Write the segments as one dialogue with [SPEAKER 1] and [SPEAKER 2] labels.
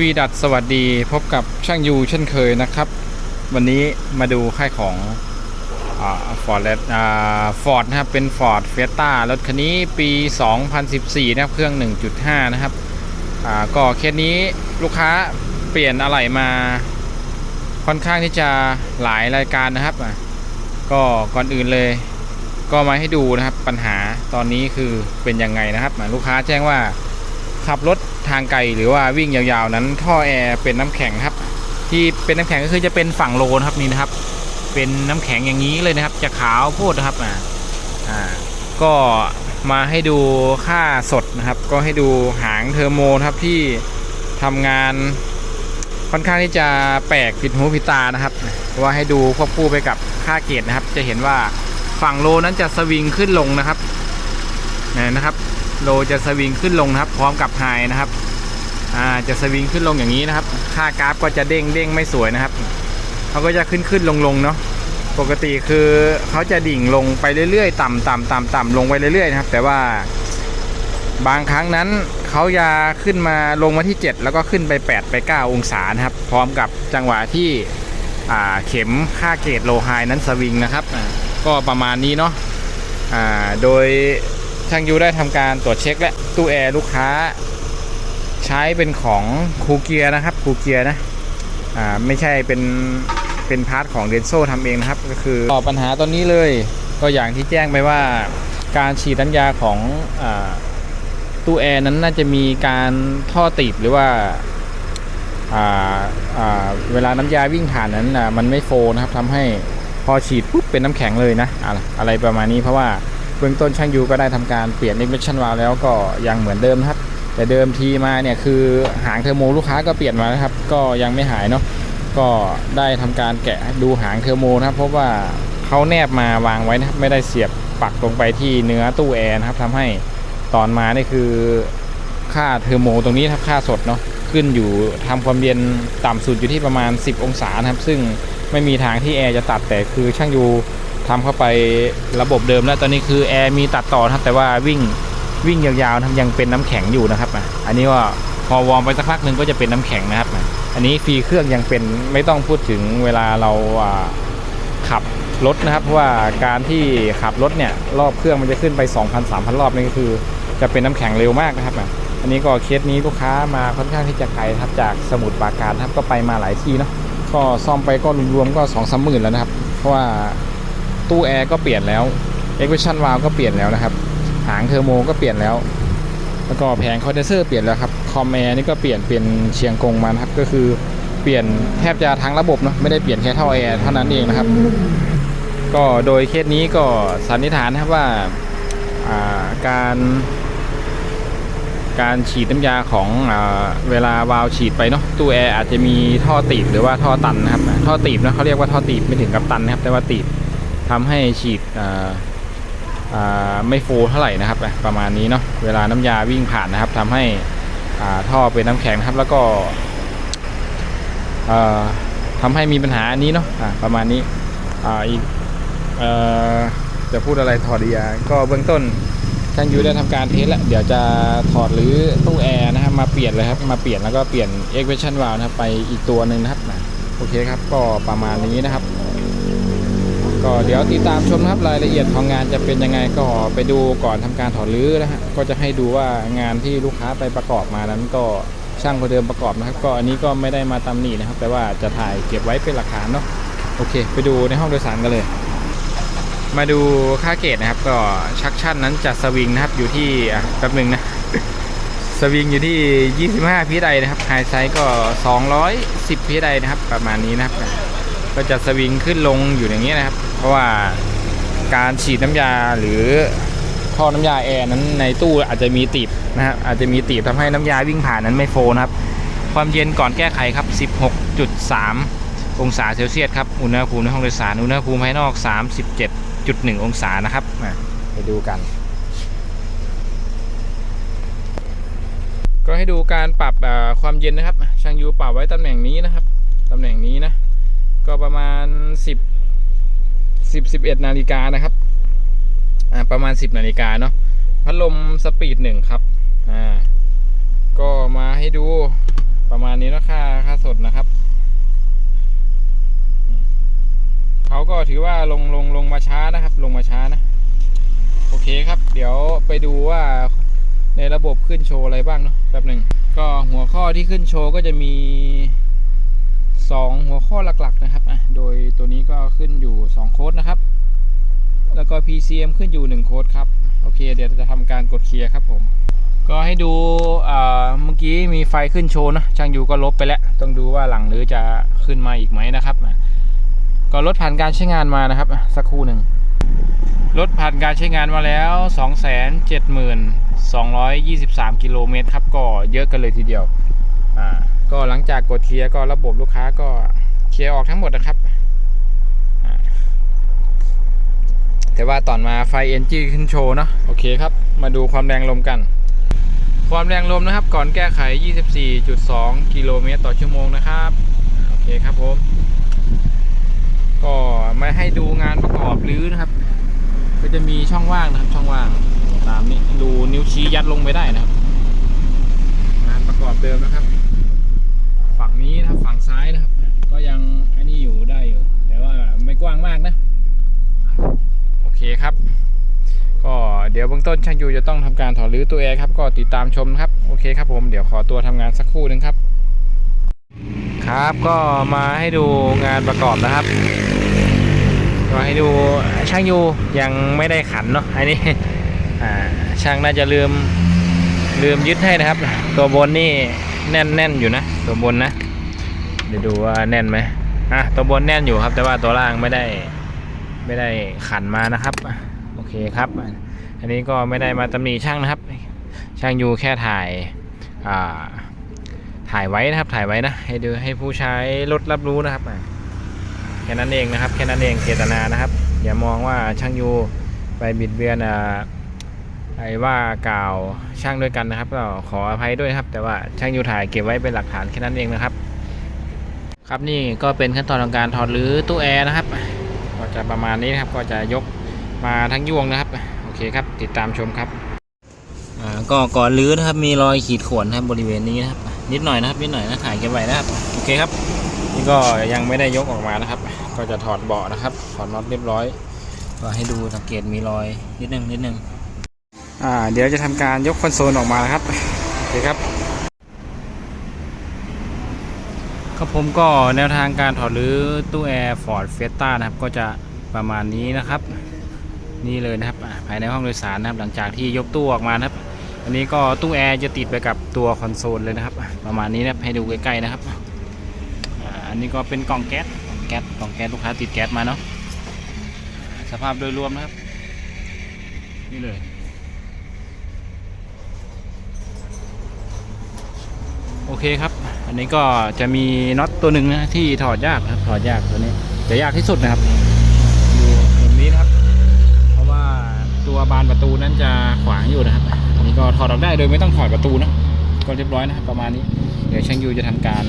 [SPEAKER 1] วีดัสสวัสดีพบกับช่างยูเช่นเคยนะครับ วันนี้มาดูค่ายของฟอร์ดฟอร์ดนะครับ เป็น Ford f i e s t a รถคันนี้ปี 2014 นะครับ เครื่อง 1.5 นะครับก็เคสนี้ลูกค้าเปลี่ยนอะไหล่มาค่อนข้างที่จะหลายรายการนะครับ ก็ก่อนอื่นเลย ก็มาให้ดูนะครับปัญหาตอนนี้คือเป็นยังไงนะครับลูกค้าแจ้งว่า ขับรถทางไกลหรือว่าวิ่งยาวๆนั้นท่อแอร์เป็นน้ำแข็งครับ ที่เป็นน้ำแข็งก็คือจะเป็นฝั่งโลนะครับนี่นะครับ เป็นน้ำแข็งอย่างนี้เลยนะครับ จะขาวโพดนะครับอ่าอ่าก็มาให้ดูค่าสดนะครับ ก็ให้ดูหางเทอร์โมครับที่ทำงานค่อนข้างที่จะแปลกผิดหูผิดตานะครับว่าให้ดูควบคู่ไปกับค่าเกตนะครับ จะเห็นว่าฝั่งโลนั้นจะสวิงขึ้นลงนะครับนี่นะครับ โลจะสวิงขึ้นลงนะครับพร้อมกับไฮนะครับอ่าจะสวิงขึ้นลงอย่างนี้นะครับ ค่ากราฟก็จะเด้งเด้งไม่สวยนะครับเขาก็จะขึ้นขึ้นลงลงเนาะปกติคือเขาจะดิ่งลงไปเรื่อยๆ ต่ำต่ำต่ำต่ำลงไปเรื่อยๆนะครับ แต่ว่าบางครั้งนั้นเขาจะขึ้นมาลงมาที่ 7 แล้วก็ขึ้นไป 8 ไป 9 องศานะครับ พร้อมกับจังหวะที่อ่าเข็มค่าเกตโลไฮนั้นสวิงนะครับ ก็ประมาณนี้เนาะอ่าโดย ช่างยูได้ทำการตรวจเช็คและตู้แอร์ลูกค้า ใช้เป็นของคูเกียนะครับคูเกียนะอ่าไม่ใช่เป็นเป็นพาร์ทของเดนโซทำเองนะครับ ก็คือตอบปัญหาตอนนี้เลยก็อย่างที่แจ้งไปว่าการฉีดน้ำยาของอตู้แอร์นั้นน่าจะมีการท่อติดหรือว่าเวลาน้ำยาวิ่งผ่านนั้นมันไม่โฟนะครับทำให้พอฉีดปุ๊บเป็นน้ำแข็งเลยนะ อะไรประมาณนี้เพราะว่า เบื้องต้นช่างยูก็ได้ทำการเปลี่ยน ignition valve แล้วก็ยังเหมือนเดิมครับ แต่เดิมทีมาเนี่ยคือหางเทอร์โมลูกค้าก็เปลี่ยนมานะครับ ก็ยังไม่หายเนาะก็ได้ทำการแกะดูหางเทอร์โมนะครับ เพราะว่าเขาแนบมาวางไว้นะครับไม่ได้เสียบปักลงไปที่เนื้อตู้แอร์นะครับทำให้ตอนมานี่คือค่าเทอร์โมตรงนี้ครับค่าสดเนาะขึ้นอยู่ทำความเย็นต่ำสุดอยู่ที่ประมาณ 10 องศานะครับ ซึ่งไม่มีทางที่แอร์จะตัดแต่คือช่างยู ทำเข้าไประบบเดิมแล้วตอนนี้คือแอร์มีตัดต่อครับแต่ว่าวิ่งวิ่งยาวๆทำยังเป็นน้ำแข็งอยู่นะครับอะอันนี้ว่าพอวอร์มไปสักพักหนึ่งก็จะเป็นน้ำแข็งนะครับอะอันนี้ฟรีเครื่องยังเป็นไม่ต้องพูดถึงเวลาเราขับรถนะครับ เพราะว่าการที่ขับรถเนี่ยรอบเครื่องมันจะขึ้นไป 2,000-3,000 รอบนี่ก็คือ จะเป็นน้ำแข็งเร็วมากนะครับอะอันนี้ก็เคสนี้ลูกค้ามาค่อนข้างที่จะไกลครับจากสมุทรปราการนะครับก็ไปมาหลายที่เนาะก็ซ่อมไปก็รวมๆก็สองสามหมื่นแล้วนะครับ เพราะว่า ตู้แอร์ก็เปลี่ยนแล้ว e x p r e s s i o n valve ก็เปลี่ยนแล้วนะครับ หางเทอร์โมก็เปลี่ยนแล้ว แล้วก็แผงคอนเดนเซอร์เปลี่ยนแล้วครับ คอมแอร์นี่ก็เปลี่ยนเป็นเชียงกงมานะครับ ก็คือเปลี่ยนแทบจะทั้งระบบเนาะ ไม่ได้เปลี่ยนแค่ท่อแอร์เท่านั้นเองนะครับ ก็โดยเคสนี้ก็สันนิษฐานนะครับว่าาการการฉีดน้ำยาของอเวลาวาล์วฉีดไปเนาะตู้แอร์อาจจะมีท่อตีบหรือว่าท่อตันนะครับท่อตีบนะเขาเรียกว่าท่อตีบไม่ถึงกับตันนะครับแต่ว่าตีบ ทำให้ฉีดไม่โฟล์เท่าไหร่นะครับประมาณนี้เนาะเวลาน้ำยาวิ่งผ่านนะครับทำให้ท่อเป็นน้ำแข็งนะครับ แล้วก็อ่าทำให้มีปัญหาอันนี้เนาะะประมาณนี้อ,อีกอจะพูดอะไรถอดดีอะก็เบื้องต้นช่างยูได้ทำการเทสแล้วเดี๋ยวจะถอดหรือตู้แอร์นะครับมาเปลี่ยนเลยครับมาเปลี่ยนแล้วก็เปลี่ยน e q u a t i o n valve นะครับไปอีกตัวหนึ่งนะครับโอเคครับก็ประมาณนี้นะครับ ก็เดี๋ยวติดตามชมครับรายละเอียดของงานจะเป็นยังไงก็ไปดูก่อนทำการถอดรื้อนะฮะก็จะให้ดูว่างานที่ลูกค้าไปประกอบมานั้นก็ช่างคนเดิมประกอบนะครับ ก็อันนี้ก็ไม่ได้มาตำหนินะครับ แต่ว่าจะถ่ายเก็บไว้เป็นหลักฐานเนาะโอเค ไปดูในห้องโดยสารกันเลย มาดูค่าเกตนะครับ ก็ชักชั่นนั้นจะสวิงนะครับอยู่ที่อะแป๊บหนึ่งนะสวิงอยู่ที่ 25 พีไดนะครับไฮไซส์ก็ 210 พีไดนะครับ ประมาณนี้นะครับ ก็จะสวิงขึ้นลงอยู่อย่างนี้นะครับ เพราะว่าการฉีดน้ำยาหรือท่อน้ำยาแอร์นั้นในตู้อาจจะมีตีบนะครับอาจจะมีตีบทำให้น้ำยาวิ่งผ่านนั้นไม่โฟนะครับ ความเย็นก่อนแก้ไขครับ 16.3 องศาเซลเซียสครับอุณหภูมิในห้องโดยสารอุณหภูมิภายนอก 37.1 องศานะครับมาไปดูกัน ก็ให้ดูการปรับความเย็นนะครับช่างยูปรับไว้ตำแหน่งนี้นะครับตำแหน่งนี้นะก็ประมาณ 10 10 11นาฬิกานะครับ อ่า ประมาณ10นาฬิกาเนาะ พัดลมสปีดหนึ่งครับ อ่า ก็มาให้ดูประมาณนี้แล้วค่าค่าสดนะครับ เขาก็ถือว่าลงลงลงมาช้านะครับ ลงมาช้านะ โอเคครับ เดี๋ยวไปดูว่าในระบบขึ้นโชว์อะไรบ้างเนาะแป๊บหนึ่งก็หัวข้อที่ขึ้นโชว์ก็จะมี 2 หัวข้อหลักๆนะครับอะโดยตัวนี้ก็ขึ้นอยู่ 2 โค้ดนะครับ แล้วก็ PCM ขึ้นอยู่ 1 โค้ดครับ โอเค เดี๋ยวจะทำการกดเคลียร์ครับผม ก็ให้ดูเมื่อกี้มีไฟขึ้นโชว์นะ ช่างยูก็ลบไปแล้ว ต้องดูว่าหลังหรือจะขึ้นมาอีกไหมนะครับ ก็ลดผ่านการใช้งานมานะครับ สักครู่หนึ่งลดผ่านการใช้งานมาแล้ว 272,223 กิโลเมตรครับ ก็เยอะกันเลยทีเดียว อ่าก็หลังจากกดเคลียร์ก็ระบบลูกค้าก็เคลียร์ออกทั้งหมดนะครับ แต่ว่าตอนมาไฟ NG ขึ้นโชว์เนาะโอเคครับ มาดูความแรงลมกัน ความแรงลมนะครับ ก่อนแก้ไข 24.2 กิโลเมตรต่อชั่วโมงนะครับ โอเคครับผม ก็ไม่ให้ดูงานประกอบรื้อนะครับ ก็จะมีช่องว่างนะครับ ช่องว่างตามนี้ดูนิ้วชี้ยัดลงไปได้นะครับ งานประกอบเดิมนะครับ นี้นะครับฝั่งซ้ายนะครับ ก็ยังอันนี้อยู่ได้อยู่ แต่ว่าไม่กว้างมากนะ โอเคครับ ก็เดี๋ยวเบื้องต้นช่างยูจะต้องทำการถอดรื้อตัวแอร์ครับ ก็ติดตามชมครับ โอเคครับผมเดี๋ยวขอตัวทำงานสักครู่หนึ่งครับ ครับก็มาให้ดูงานประกอบนะครับก็ให้ดูช่างยูยังไม่ได้ขันเนาะอันนี้ช่างน่าจะลืมลืมยึดให้นะครับ ตัวบนนี่แน่นแน่นอยู่นะ ตัวบนนะ เดี๋ยวดูว่าแน่นไหมอะตัวบนแน่นอยู่ครับ แต่ว่าตัวล่างไม่ได้ไม่ได้ขันมานะครับ โอเคครับ อันนี้ก็ไม่ได้มาตำหนิช่างนะครับ ช่างยูแค่ถ่ายอ่าถ่ายไว้นะครับ ถ่ายไว้นะ ให้ดูให้ผู้ใช้รถรับรู้นะครับแค่นั้นเองนะครับ แค่นั้นเองเจตนานะครับ อย่ามองว่าช่างยูไปบิดเบือนอ่าไอ้ว่ากล่าวช่างด้วยกันนะครับ ก็ขออภัยด้วยครับ แต่ว่าช่างยูถ่ายเก็บไว้เป็นหลักฐานแค่นั้นเองนะครับ ครับนี่ก็เป็นขั้นตอนของการถอดหรือตู้แอร์นะครับ ก็จะประมาณนี้นะครับก็จะยกมาทั้งยวงนะครับ โอเคครับติดตามชมครับอ่าก็ก่อนรื้อนะครับมีรอยขีดข่วนครับบริเวณนี้นะครับ นิดหน่อยนะครับนิดหน่อยนะถ่ายเก็บไว้นะครับโอเคครับ นี่ก็ยังไม่ได้ยกออกมานะครับ ก็จะถอดเบาะนะครับ ถอดน็อตเรียบร้อย ก็ให้ดูสังเกตมีรอยนิดนึงนิดนึงอ่าเดี๋ยวจะทำการยกคอนโซลออกมานะครับโอเคครับครับ ผมก็แนวทางการถอดรือตู้แอร์ฟอร์ดเฟสต้านะครับ ก็จะประมาณนี้นะครับ นี่เลยนะครับภายในห้องโดยสารนะครับ หลังจากที่ยกตู้ออกมานะครับ อันนี้ก็ตู้แอร์จะติดไปกับตัวคอนโซลเลยนะครับ ประมาณนี้นะครับให้ดูใกล้ๆนะครับอันนี้ก็เป็นกล่องแก๊สกล่องแก๊สกล่องแก๊สลูกค้าติดแก๊สมาเนาะสภาพโดยรวมนะครับ นี่เลยโอเคครับ อันนี้ก็จะมีน็อตตัวหนึ่งนะที่ถอดยากครับ ถอดยากตัวนี้ จะยากที่สุดนะครับดูมุมนี้นะครับ เพราะว่าตัวบานประตูนั้นจะขวางอยู่นะครับอันนี้ก็ถอดออกได้โดยไม่ต้องถอดประตูนะก็เรียบร้อยนะครับประมาณนี้ เดี๋ยวช่างยูจะทำการ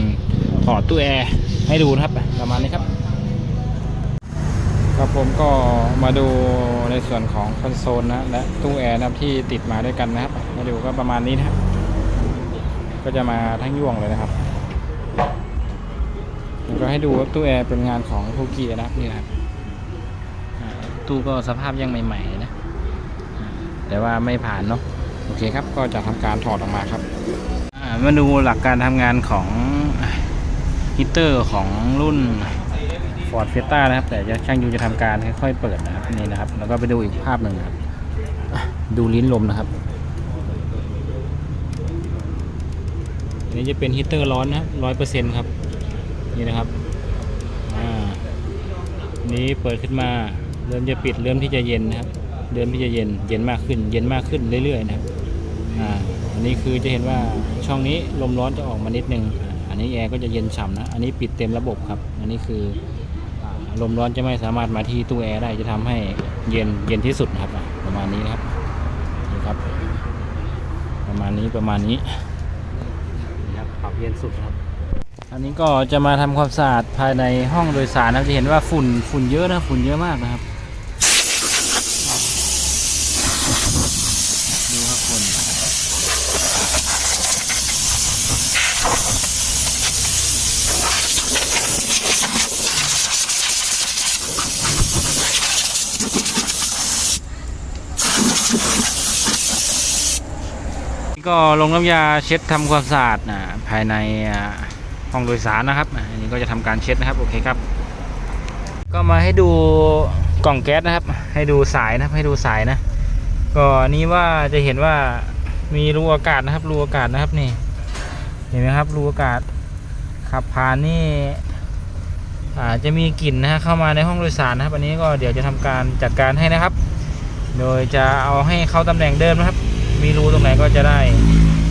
[SPEAKER 1] ถอดตู้แอร์ให้ดูนะครับ ประมาณนี้ครับครับผมก็มาดูในส่วนของคอนโซลนะและตู้แอร์นะครับที่ติดมาด้วยกันนะครับ มาดูก็ประมาณนี้นะครับก็จะมาทั้งยวงเลยนะครับ ก็ให้ดูว่าตู้แอร์เป็นงานของทูกีนะครับนี่ครับตู้ก็สภาพยังใหม่ๆนะแต่ว่าไม่ผ่านเนาะโอเคครับก็จะทำการถอดออกมาครับมาดูหลักการทำงานของฮีตเตอร์ของรุ่น Ford f i e s t a นะครับ แต่จะช่างยูจะทำการค่อยๆเปิดนะครับนี่นะครับ แล้วก็ไปดูอีกภาพหนึ่งครับดูลิ้นลมนะครับอันนี้จะเป็นฮีตเตอร์ร้อนนะครับร้อยเปอร์เซ็นต์ครับ นี่นะครับอ่านี้เปิดขึ้นมาเริ่มจะปิดเริ่มที่จะเย็นนะครับเริ่มที่จะเย็นเย็นมากขึ้น เย็นมากขึ้นเรื่อยๆนะครับอ่าอันนี้คือจะเห็นว่าช่องนี้ลมร้อนจะออกมานิดนึงอ่าอันนี้แอร์ก็จะเย็นฉ่ำนะอันนี้ปิดเต็มระบบครับ อันนี้คือลมร้อนจะไม่สามารถมาที่ตู้แอร์ได้จะทำให้เย็นเย็นที่สุดครับประมาณนี้นะครับนี่ครับ ประมาณนี้ประมาณนี้นี่ครับปรับเย็นสุดครับ อันนี้ก็จะมาทำความสะอาดภายในห้องโดยสารนะจะเห็นว่าฝุ่นฝุ่นเยอะนะฝุ่นเยอะมากนะครับ ดูครับฝุ่นก็ลงน้ำยาเช็ดทำความสะอาดนะภายในอะ ห้องโดยสารนะครับอันนี้ก็จะทำการเช็ดนะครับโอเคครับ ก็มาให้ดูกล่องแก๊สนะครับ ให้ดูสายนะครับให้ดูสายนะก็นี้ว่าจะเห็นว่ามีรูอากาศนะครับรูอากาศนะครับนี่ เห็นไหมครับรูอากาศขับผ่านนี่อาจจะมีกลิ่นนะฮะเข้ามาในห้องโดยสารนะครับ อันนี้ก็เดี๋ยวจะทำการจัดการให้นะครับ โดยจะเอาให้เข้าตำแหน่งเดิมนะครับ มีรูตรงไหนก็จะได้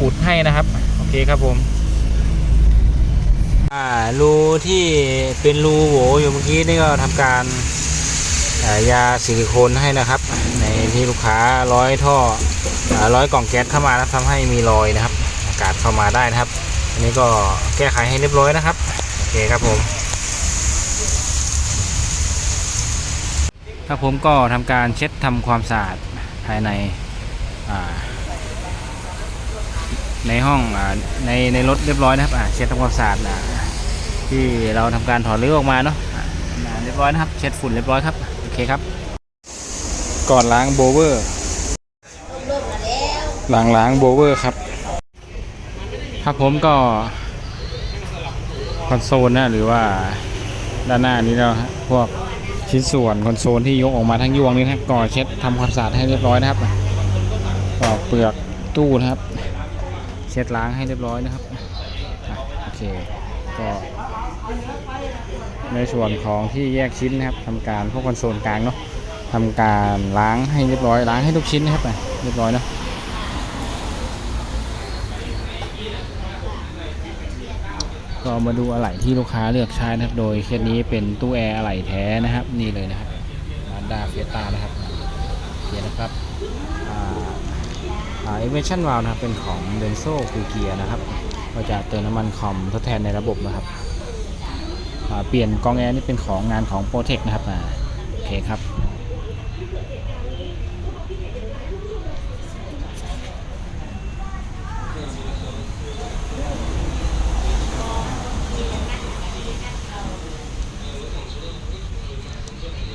[SPEAKER 1] อุดให้นะครับ โอเคครับผม รูที่เป็นรูโหวอยู่เมื่อกี้นี่ก็ทำการายาซิลิโคนให้นะครับ ในที่ลูกค้าร้อยท่อร้อยกล่องแก๊สเข้ามาแล้วทำให้มีรอยนะครับ อากาศเข้ามาได้นะครับ อันนี้ก็แก้ไขให้เรียบร้อยนะครับ โอเคครับผมครับผมก็ทำการเช็ดทำความสะอาดภายในอ่า ในห้องอในในรถเรียบร้อยนะครับเช็ดทำความสะอาดที่เราทำการถอดรื้อออกมาเนาะเรียบร้อยนะครับ เช็ดฝุ่นเรียบร้อยครับโอเคครับ ก่อนล้างโบเวอร์หลังล้างโบเวอร์ครับ ครับผมก็คอนโซลนะหรือว่าด้านหน้านี้เราะพวกชิ้นส่วนคอนโซลที่ยกออกมาทั้งยวงนี้นะครับก็เช็ดทำความสะอาดให้เรียบร้อยนะครับก็เปลือกตู้นะครับ เช็ดล้างให้เรียบร้อยนะครับอโอเคก็ในส่วนของที่แยกชิ้นนะครับทำการพวกคอนโซลกลางเนาะทำการล้างให้เรียบร้อยล้างให้ทุกชิ้นนะครับเรียบร้อยเนาะก็มาดูอะไหล่ที่ลูกค้าเลือกใช้นะครับ โดยเคสนี้เป็นตู้แอร์อะไหล่แท้นะครับ นี่เลยนะครับมาด้าเฟียตานะครับเขียนนะครับ อ่าอ่าเอเวชั่นวาลนะครับ เป็นของเดนโซคูเกียนะครับก็จะเติมน้ำมันคอมทดแทนในระบบนะครับ เปลี่ยนกองแอร์นี่เป็นของงานของโปรเทคนะครับโอเคครับ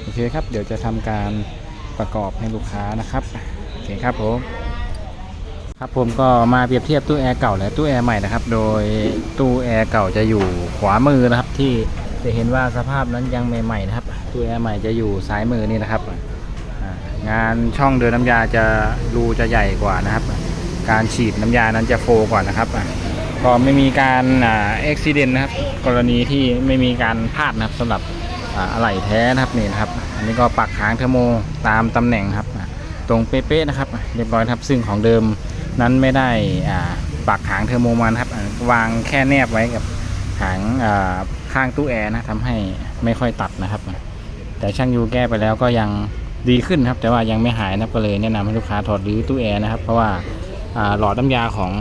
[SPEAKER 1] โอเคครับ เดี๋ยวจะทำการประกอบให้ลูกค้านะครับ โอเคครับผม ครับผมก็มาเปรียบเทียบตู้แอร์เก่าและตู้แอร์ใหม่นะครับ โดยตู้แอร์เก่าจะอยู่ขวามือนะครับ ที่จะเห็นว่าสภาพนั้นยังใหม่ๆนะครับ ตู้แอร์ใหม่จะอยู่ซ้ายมือนี่นะครับงานช่องเดินน้ำยาจะรูจะใหญ่กว่านะครับ การฉีดน้ำยานั้นจะโฟกว่านะครับก็ไม่มีการอ่าอุบิเหตุนะครับ กรณีที่ไม่มีการพลาดนะครับสำหรับอะไหล่แท้นะครับนี่นะครับ อันนี้ก็ปักหางเทอร์โมตามตำแหน่งครับ ตรงเป๊ะๆนะครับ เรียบร้อยครับซึ่งของเดิม นั้นไม่ได้ปักหางเทอร์โมมานครับ วางแค่แนบไว้กับหางข้างตู้แอร์นะทำให้ไม่ค่อยตัดนะครับ แต่ช่างยูแก้ไปแล้วก็ยังดีขึ้นครับ แต่ว่ายังไม่หายนะครับก็เลยแนะนำให้ลูกค้าถอดรื้อตู้แอร์นะครับ เพราะว่าหลอดน้ำยาของ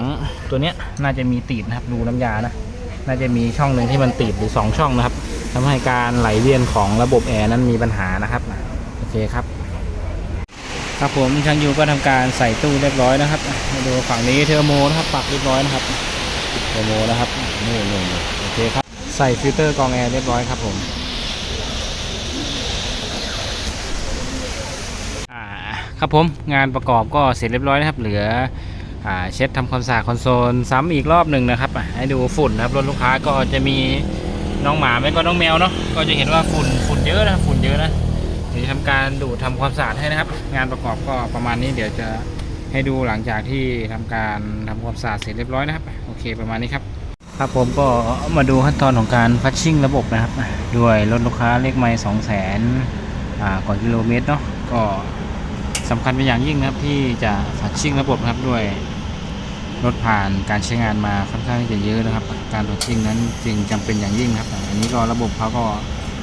[SPEAKER 1] ตัวเนี้ยน่าจะมีตีบนะครับรูน้ำยานะน่าจะมีช่องหนึ่งที่มันตีบหรือสองช่องนะครับทำให้การไหลเวียนของระบบแอร์นั้นมีปัญหานะครับโอเคครับ ครับผมช่างยูก็ทำการใส่ตู้เรียบร้อยนะครับมาดูฝั่งนี้เทอร์โมนะครับปักเรียบร้อยนะครับเทอร์โมนะครับนี่นี่โอเคครับใส่ฟิลเตอร์กรองแอร์เรียบร้อยครับผมครับผมงานประกอบก็เสร็จเรียบร้อยนะครับ เหลือเช็ดทำความสะอาดคอนโซลซ้ำอีกรอบหนึ่งนะครับให้ดูฝุ่นนะครับรถลูกค้าก็จะมีน้องหมาไม่ก็น้องแมวเนาะก็จะเห็นว่าฝุ่นฝุ่นเยอะนะฝุ่นเยอะนะ เดี๋ยวจะทำการดูดทำความสะอาดให้นะครับ งานประกอบก็ประมาณนี้เดี๋ยวจะให้ดูหลังจากที่ทำการทำความสะอาดเสร็จเรียบร้อยนะครับโอเคประมาณนี้ครับครับผมก็มาดูขั้นตอนของการพัชชิ่งระบบนะครับ ด้วยรถลูกค้าเลขไม้สองแสนกว่ากิโลเมตรเนาะก็สำคัญเป็นอย่างยิ่งนะครับที่จะพัชชิ่งระบบครับด้วยรถผ่านการใช้งานมาค่อนข้างที่จะเยอะนะครับ การตรวจชิ่งนั้นจึงจำเป็นอย่างยิ่งครับ อันนี้ก็ระบบเขาก็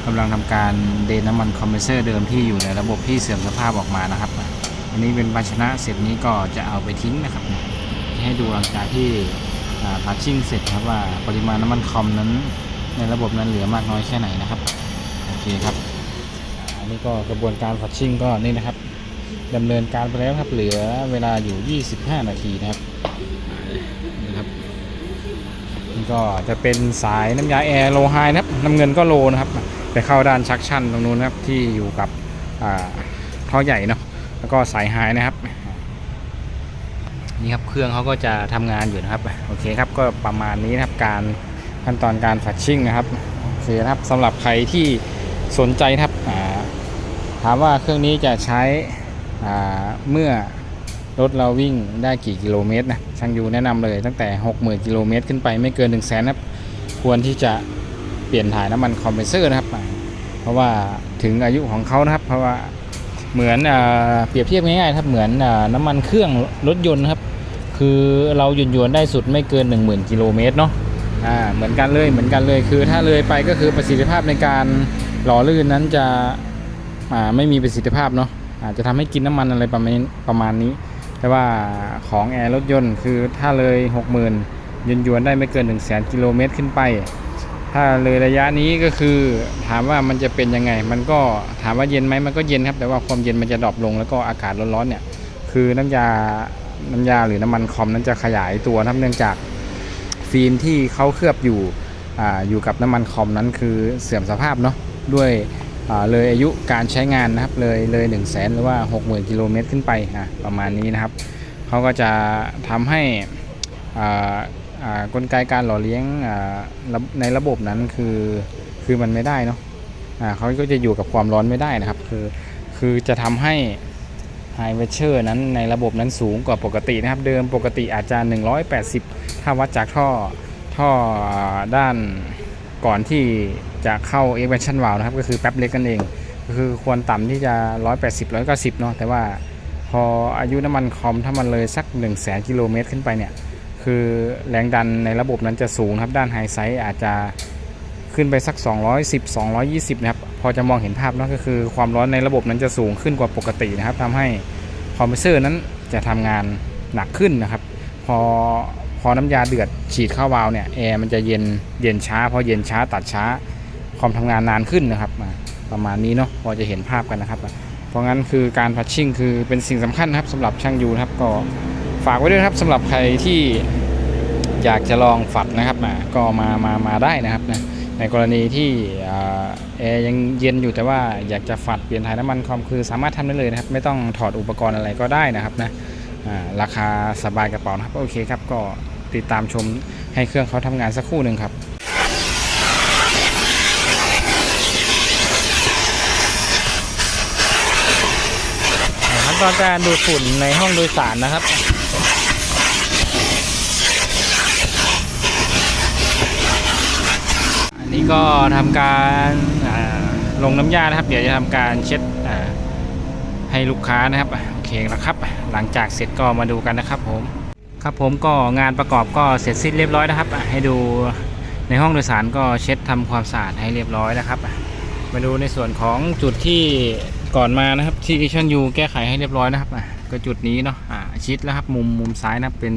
[SPEAKER 1] กำลังทำการเดนน้ำมันคอมเพรสเซอร์เดิมที่อยู่ในระบบที่เสื่อมสภาพออกมานะครับ อันนี้เป็นภาชนะเสร็จนี้ก็จะเอาไปทิ้งนะครับ ให้ดูหลังจากที่พัชชิ่งเสร็จครับว่าปริมาณน้ำมันคอมนั้น ในระบบนั้นเหลือมากน้อยแค่ไหนนะครับโอเคครับ อันนี้ก็กระบวนการพัชชิ่งก็นี่นะครับดำเนินการไปแล้วครับเหลือเวลาอยู่ 25 นาทีนะครับนะครับนี่ก็จะเป็นสายน้ำยาแอร์โลไฮนะครับน้ำเงินก็โลนะครับ ไปเข้าด้านชักชั่นตรงนู้นนะครับที่อยู่กับท่อใหญ่เนาะแล้วก็สายไฮนะครับ นี่ครับเครื่องเขาก็จะทำงานอยู่นะครับโอเคครับก็ประมาณนี้นะครับการขั้นตอนการฝัดชิ่งนะครับโอเคนะครับสำหรับใครที่สนใจครับถามว่าเครื่องนี้จะใช้เมื่อรถเราวิ่งได้กี่กิโลเมตรนะช่างยูแนะนำเลยตั้งแต่ 60,000 กิโลเมตรขึ้นไปไม่เกิน 1 0 0 0 0แสนครับควรที่จะ เปลี่ยนถ่ายน้ำมันคอมเพรสเซอร์นะครับ เพราะว่าถึงอายุของเขานะครับ เพราะว่าเหมือนเปรียบเทียบง่ายๆครับเหมือนน้ำมันเครื่องรถยนต์ครับ คือเราหยุนยวนๆได้สุดไม่เกิน 10,000กิโลเมตรเนาะอ่าเหมือนกันเลยเหมือนกันเลยคือ ถ้าเลยไปก็คือประสิทธิภาพในการหล่อลื่นนั้นจะอ่าไม่มีประสิทธิภาพเนาะอาจจะทำให้กินน้ำมันอะไรประมาณประมาณนี้ แต่ว่าของแอร์รถยนต์คือถ้าเลย 60,000ยนยวนได้ไม่เกิน 1 0 0 0 0แกิโลเมตรขึ้นไป ถ้าเลยระยะนี้ก็คือถามว่ามันจะเป็นยังไง มันก็ถามว่าเย็นไหมมันก็เย็นครับ แต่ว่าความเย็นมันจะดรอปลงแล้วก็อากาศร้อนๆเนี่ย คือน้ำยาน้ำยาหรือน้ำมันคอมนั้นจะขยายตัวนะครับเนื่องจากฟิล์มที่เขาเคลือบอยู่อาอยู่กับน้ำมันคอมนั้นคือเสื่อมสภาพเนาะด้วยอ่าเลยอายุการใช้งานนะครับเลยเลย1 0 0 0 0แสนหรือว่า 60,000กิโลเมตรขึ้นไปอะประมาณนี้นะครับเขาก็จะทำให้อ่า กลไกการหล่อเลี้ยงในระบบนั้นคือคือมันไม่ได้เนาะเขาก็จะอยู่กับความร้อนไม่ได้นะครับ คือคือจะทำให้ไฮเวเชอร์นั้นในระบบนั้นสูงกว่าปกตินะครับ เดิมปกติอาจจะ 180 ถ้าวัดจากท่อท่อด้านก่อนที่จะเข้า expansion valve นะครับ ก็คือแป๊บเล็กกันเอง คือควรต่ำที่จะ 180 190 เนาะแต่ว่าพออายุน้ำมันคอมถ้ามันเลยสัก 1 0 0 0 0 0กิโลเมตรขึ้นไปเนี่ย คือแรงดันในระบบนั้นจะสูงครับด้านไฮไซส์อาจจะขึ้นไปสัก 210 220 นะครับ พอจะมองเห็นภาพนะก็คือความร้อนในระบบนั้นจะสูงขึ้นกว่าปกตินะครับทำให้คอมเพรสเซอร์นั้นจะทำงานหนักขึ้นนะครับ พอพอน้ำยาเดือดฉีดเข้าวาล์วเนี่ยแอร์มันจะเย็นเย็นช้า พอเย็นช้าตัดช้าความทำงานนานขึ้นนะครับประมาณนี้เนาะพอจะเห็นภาพกันนะครับ เพราะงั้นคือการพัชชิ่งคือเป็นสิ่งสำคัญนะครับสำหรับช่างยูนะครับก็ ฝากไว้ด้วยครับสำหรับใครที่อยากจะลองฝัดนะครับอ่าก็มามามาได้นะครับนะในกรณีที่แอร์ยังเย็นอยู่แต่ว่าอยากจะฝัดเปลี่ยนถ่ายน้ำมันคอมคือสามารถทำได้เลยนะครับ ไม่ต้องถอดอุปกรณ์อะไรก็ได้นะครับนะราคาสบายกระเป๋านะครับโอเคครับก็ติดตามชมให้เครื่องเขาทำงานสักครู่หนึ่งครับขั้นตอนการดูดฝุ่นในห้องโดยสารนะครับ นนี้ก็ทำการลงน้ำยานะครับ เดี๋ยวจะทำการเช็ดให้ลูกค้านะครับโอเคนะครับ หลังจากเสร็จก็มาดูกันนะครับผมครับผมก็งานประกอบก็เสร็จสิ้นเรียบร้อยนะครับ ให้ดูในห้องโดยสารก็เช็ดทำความสะอาดให้เรียบร้อยนะครับ มาดูในส่วนของจุดที่ก่อนมานะครับที่ช่างยูแก้ไขให้เรียบร้อยนะครับก็จุดนี้เนาะอ่าชิดแล้วครับมุมมุมซ้ายนะเป็น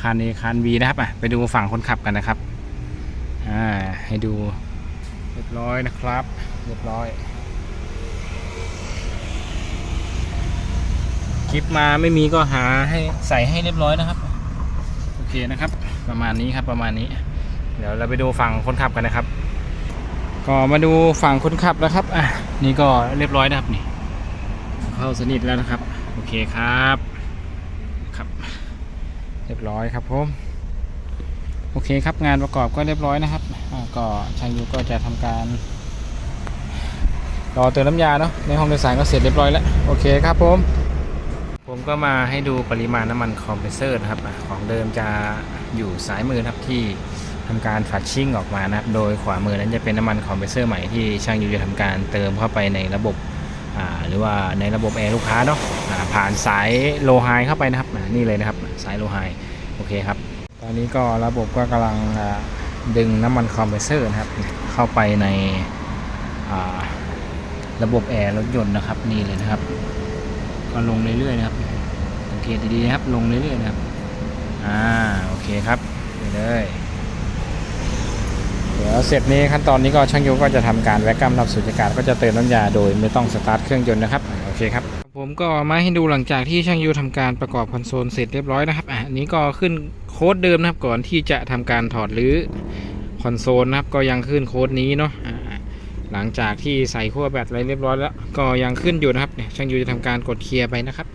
[SPEAKER 1] คาน A คาน B นะครับไปดูฝั่งคนขับกันนะครับ อ่าให้ดูเรียบร้อยนะครับ เรียบร้อย คลิปมาไม่มีก็หาให้ใส่ให้เรียบร้อยนะครับ โอเคนะครับ ประมาณนี้ครับประมาณนี้ เดี๋ยวเราไปดูฝั่งคนขับกันนะครับ ก็มาดูฝั่งคนขับนะครับอะนี่ก็เรียบร้อยนะครับนี่ เข้าสนิทแล้วนะครับ โอเคครับครับ เรียบร้อยครับผม โอเคครับงานประกอบก็เรียบร้อยนะครับก็ช่างยูก็จะทำการรอเติมน้ำยาเนาะในห้องโดยสารก็เสร็จเรียบร้อยแล้วโอเคครับผมผมก็มาให้ดูปริมาณน้ำมันคอมเพรสเซอร์นะครับของเดิมจะอยู่ซ้ายมือนะครับที่ทำการฝัดชิ่งออกมานะครับโดยขวามือนั้นจะเป็นน้ำมันคอมเพรสเซอร์ใหม่ที่ช่างยูจะทำการเติมเข้าไปในระบบหรือว่าในระบบแอร์ลูกค้าเนาะผ่านสายโลไฮเข้าไปนะครับนี่เลยนะครับสายโลไฮโอเคครับ อนนี้ก็ระบบก็กำลังดึงน้ำมันคอมเพรสเซอร์นะครับ เข้าไปในระบบแอร์รถยนต์นะครับนี่เลยนะครับ ก็ลงเรื่อยๆนะครับสังเกตดีๆนะครับลงเรื่อยๆนะครับอ่าโอเคครับไปเลยเดี๋ยวเสร็จนี้ขั้นตอนนี้ก็ช่างยูก็จะทำการแวกกัมทำสุญญากาศก็จะเติมน้ำยาโดยไม่ต้องสตาร์ทเครื่องยนต์นะครับโอเคครับ ผมก็มาให้ดูหลังจากที่ช่างยูทำการประกอบคอนโซลเสร็จเรียบร้อยนะครับอะนี้ก็ขึ้นโค้ดเดิมนะครับก่อนที่จะทำการถอดหรือคอนโซลนะครับก็ยังขึ้นโค้ดนี้เนาะหลังจากที่ใส่ขั้วแบตอะไรเรียบร้อยแล้ว ก็ยังขึ้นอยู่นะครับเนี่ยช่างยูจะทำการกดเคลียร์ไปนะครับ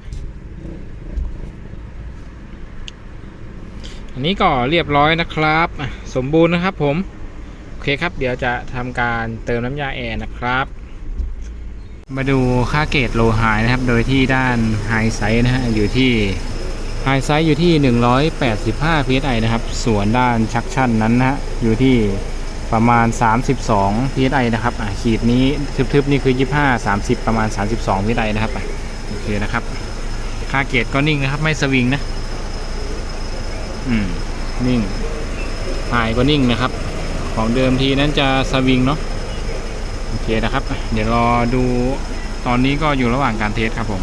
[SPEAKER 1] อันนี้ก็เรียบร้อยนะครับ สมบูรณ์นะครับผม โอเคครับ เดี๋ยวจะทำการเติมน้ำยาแอร์นะครับ มาดูค่าเกรดโลหายนะครับ โดยที่ด้านไฮไซส์นะฮะอยู่ที่ไฮไซส์อยู่ที่ 185 psi นะครับ ส่วนด้านชักชั่นนั้นนะฮะอยู่ที่ประมาณ 32 psi นะครับขีดนี้ทึบๆนี่คือ 25 30 ประมาณ 32 psi นะครับโอเคนะครับ ค่าเกรดก็นิ่งนะครับไม่สวิงนะ อืม นิ่งหายก็นิ่งนะครับ ของเดิมทีนั้นจะสวิงเนาะ โอเคนะครับ เดี๋ยวรอดูตอนนี้ก็อยู่ระหว่างการเทสครับผม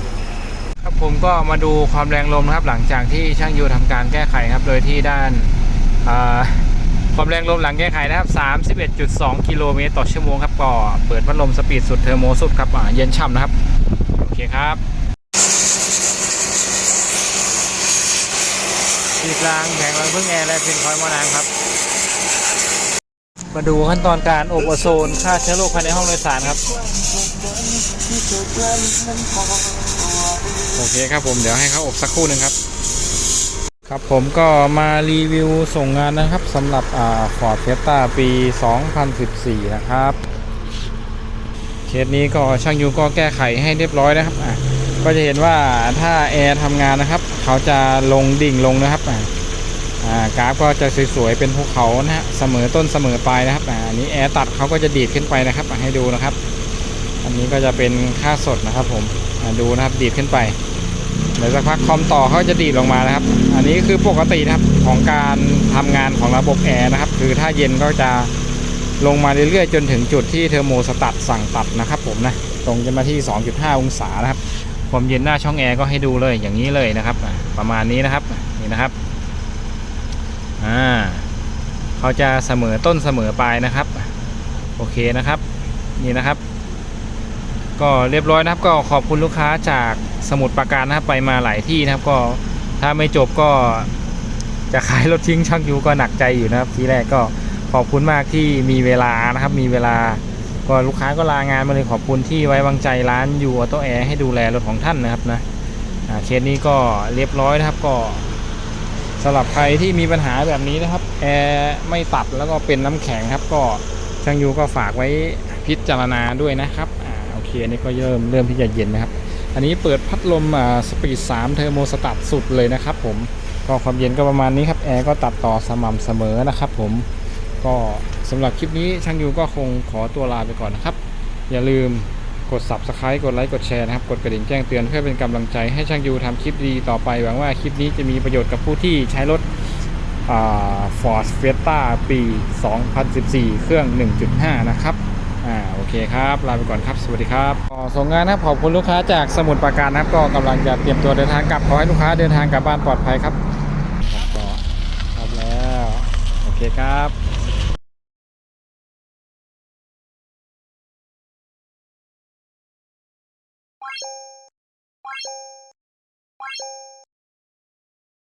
[SPEAKER 1] ครับผมก็มาดูความแรงลมนะครับ หลังจากที่ช่างยูทำการแก้ไขครับ โดยที่ด้านอ่าความแรงลมหลังแก้ไขนะครับ 31.2 กิโลเมตรต่อชั่วโมงครับก็เปิดพัดลมสปีดสุดเทอร์โมสุดครับอ่าเย็นฉ่ำนะครับ โอเคครับติดรางแผงรังพึ่งแอร์และฟินคอยมอนางครับ มาดูขั้นตอนการอบโอโซนฆ่าเชื้อโรคภายในห้องโดยสารครับ โอเคครับผมเดี๋ยวให้เขาอบสักครู่หนึ่งครับ ครับผมก็มารีวิวส่งงานนะครับสำหรับอ่า Ford Fiesta ปี 2014 นะครับ เคสนี้ก็ช่างยูก็แก้ไขให้เรียบร้อยนะครับอะก็จะเห็นว่าถ้าแอร์ทำงานนะครับ เขาจะลงดิ่งลงนะครับอะ กราฟก็จะสวยๆเป็นภูเขานะฮะเสมอต้นเสมอปลายนะครับอันนี้แอร์ตัดเขาก็จะดีดขึ้นไปนะครับให้ดูนะครับ อันนี้ก็จะเป็นค่าสดนะครับผมดูนะครับดีดขึ้นไปเดี๋ยวสักพักคอมต่อเขาจะดีดลงมานะครับ อันนี้คือปกตินะครับของการทำงานของระบบแอร์นะครับ คือถ้าเย็นก็จะลงมาเรื่อยๆ จนถึงจุดที่เทอร์โมสตัดสั่งตัดนะครับผมนะตรงจะมาที่ 2.5 องศานะครับความเย็นหน้าช่องแอร์ก็ให้ดูเลยอย่างนี้เลยนะครับ ประมาณนี้นะครับนี่นะครับ อ่าเขาจะเสมอต้นเสมอปลายนะครับ โอเคนะครับนี่นะครับ ก็เรียบร้อยนะครับ ก็ขอบคุณลูกค้าจากสมุทรปราการนะครับไปมาหลายที่นะครับ ก็ถ้าไม่จบก็จะขายรถทิ้งช่างยูก็หนักใจอยู่นะครับ ทีแรกก็ขอบคุณมากที่มีเวลานะครับ มีเวลาก็ลูกค้าก็ลางานมาเลยขอบคุณที่ไว้วางใจร้านยูออโตแอร์ให้ดูแลรถของท่านนะครับนะอ่าเคสนี้ก็เรียบร้อยนะครับก็ สำหรับใครที่มีปัญหาแบบนี้นะครับแอร์ไม่ตัดแล้วก็เป็นน้ำแข็งครับ ก็ช่างยูก็ฝากไว้พิจารณาด้วยนะครับอ่าโอเคอันนี้ก็เริ่มเริ่มที่จะเย็นนะครับ อันนี้เปิดพัดลมอ่าสปีด3เทอร์โมสตัดสุดเลยนะครับ ผมก็ความเย็นก็ประมาณนี้ครับแอร์ก็ตัดต่อสม่ำเสมอนะครับ ผมก็สำหรับคลิปนี้ช่างยูก็คงขอตัวลาไปก่อนนะครับ อย่าลืม กด subscribe กดไลค์กดแชร์นะครับ กดกระดิ่งแจ้งเตือนเพื่อเป็นกำลังใจให้ช่างยูทำคลิปดีต่อไปหวังว่าคลิปนี้จะมีประโยชน์กับผู้ที่ใช้รถฟอ่า Ford Fiesta ปี 2014 เครื่อง 1.5 นะครับอ่าโอเคครับ ลาไปก่อนครับ สวัสดีครับก็ส่งงานนะครับขอบคุณลูกค้าจากสมุทรปราการนะครับก็กำลังจะเตรียมตัวเดินทางกลับขอให้ลูกค้าเดินทางกลับบ้านปลอดภัยครับครับแล้ว โอเคครับ